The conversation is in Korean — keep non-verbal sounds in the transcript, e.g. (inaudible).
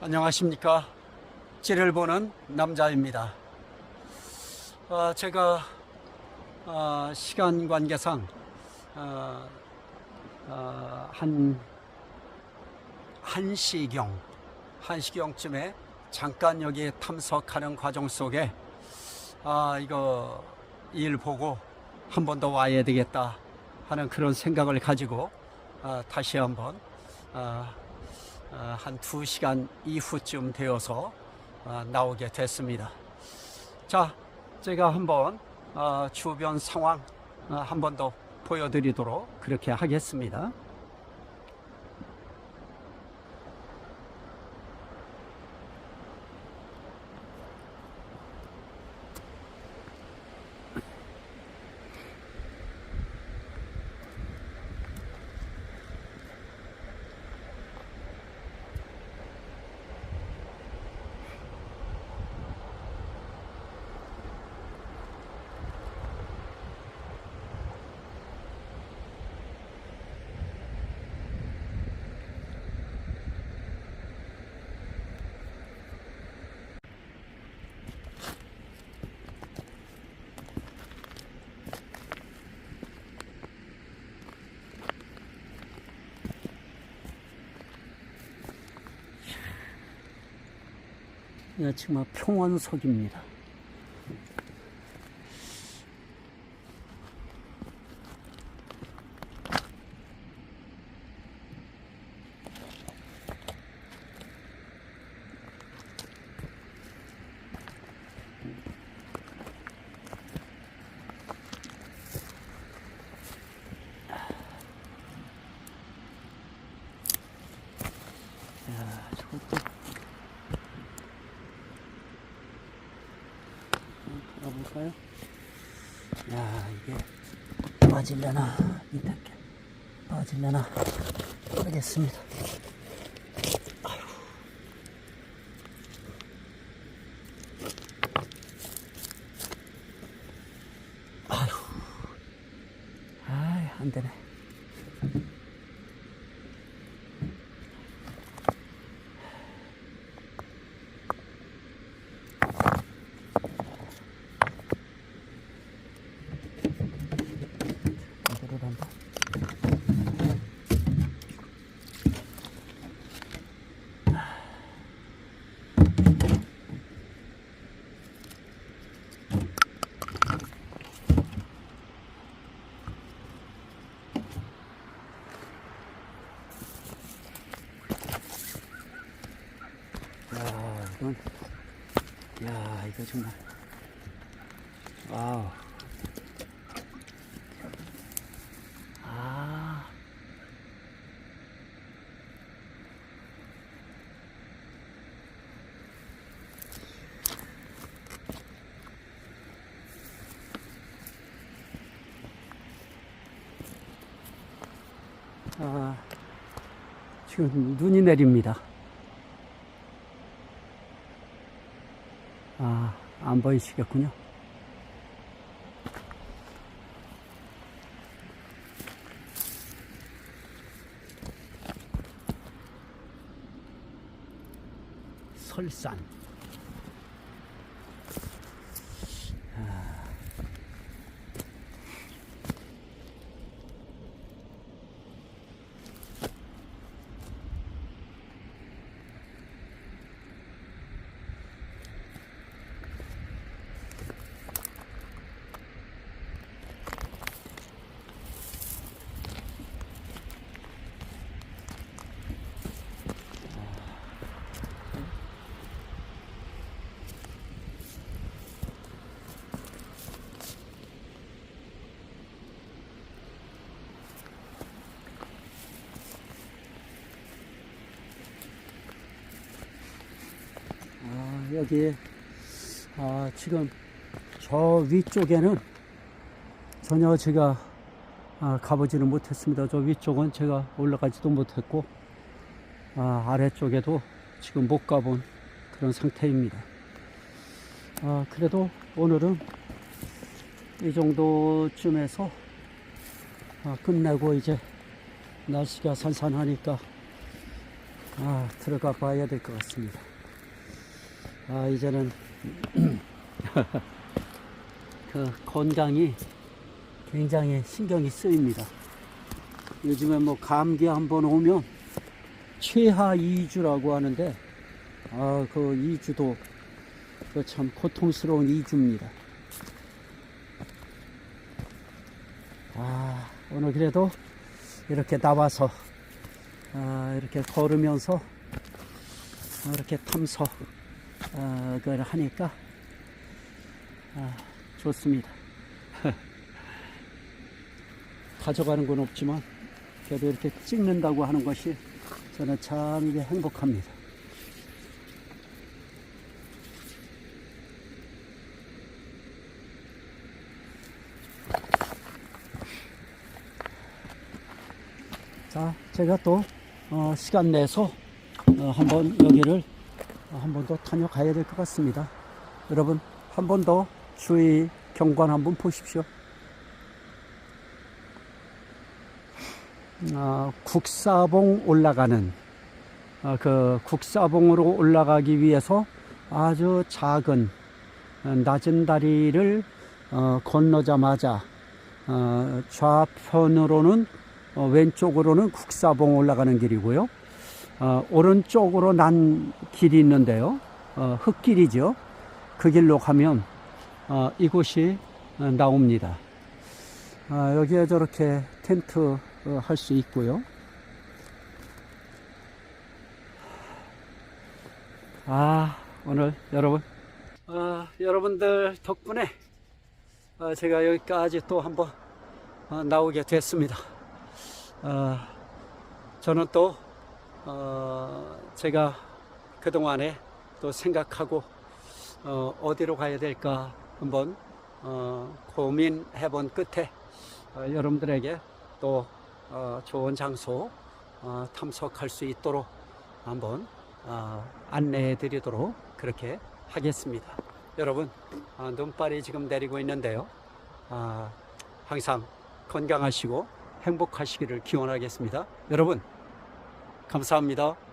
안녕하십니까. 찌를 보는 남자입니다. 어, 제가 어, 시간 관계상 어, 어, 한 1시경, 1시경쯤에 잠깐 여기 탐석하는 과정 속에 아, 이거 일 보고 한 번 더 와야 되겠다 하는 그런 생각을 가지고 아, 다시 한번 아, 아, 한두 시간 이후쯤 되어서 아, 나오게 됐습니다. 자, 제가 한번 아, 주변 상황 한 번 더 보여드리도록 그렇게 하겠습니다. 예, 지금 평원석입니다. 야, 저것도 가볼까요? 야, 이게 빠질려나, 게 빠질려나, 모르겠습니다. 아휴. 아휴. 아이, 안 되네. 이대로 한다. 야, 이건, 야, 이거 정말, 와우. 아. 아, 지금 눈이 내립니다. 아, 안 보이시겠군요. 설산. 여기, 아, 지금 저 위쪽에는 전혀 제가 아, 가보지는 못했습니다. 저 위쪽은 제가 올라가지도 못했고, 아, 아래쪽에도 지금 못 가본 그런 상태입니다. 아, 그래도 오늘은 이 정도쯤에서 아, 끝내고 이제 날씨가 산산하니까 아, 들어가 봐야 될 것 같습니다. 아, 이제는 (clears throat) 그 건강이 굉장히 신경이 쓰입니다. 요즘에 뭐 감기 한번 오면 최하 2주라고 하는데 아, 그 2주도 그 참 고통스러운 2주입니다. 아, 오늘 그래도 이렇게 나와서 아, 이렇게 걸으면서 아, 이렇게 탐서 아, 그걸 하니까 아, 좋습니다. (laughs) 가져가는 건 없지만 그래도 이렇게 찍는다고 하는 것이 저는 참 이게 행복합니다. 자, 제가 또 어, 시간 내서 어, 한번 여기를 어, 한 번 더 다녀가야 될 것 같습니다. 여러분 한 번 더 주의 경관 한번 보십시오. 아, 국사봉 올라가는 아, 그 국사봉으로 올라가기 위해서 아주 작은 어, 낮은 다리를 어, 건너자마자 어, 좌편으로는 어, 왼쪽으로는 국사봉 올라가는 길이고요. 어, 오른쪽으로 난 길이 있는데요. 어, 흙길이죠. 그 길로 가면 어, 이곳이 어, 나옵니다. 아, 여기에 저렇게 텐트 어, 할수 있고요. 아, 오늘 여러분, 아, 여러분들 덕분에 어, 제가 여기까지 또 한번 어, 나오게 됐습니다. 어, 저는 또 어, 제가 그동안에 또 생각하고 어, 어디로 가야 될까 한번 어, 고민해 본 끝에 어, 여러분들에게 또 어, 좋은 장소 어, 탐색할 수 있도록 한번 어, 안내해 드리도록 그렇게 하겠습니다. 여러분 어, 눈발이 지금 내리고 있는데요. 아, 항상 건강하시고 행복하시기를 기원하겠습니다. 여러분 감사합니다.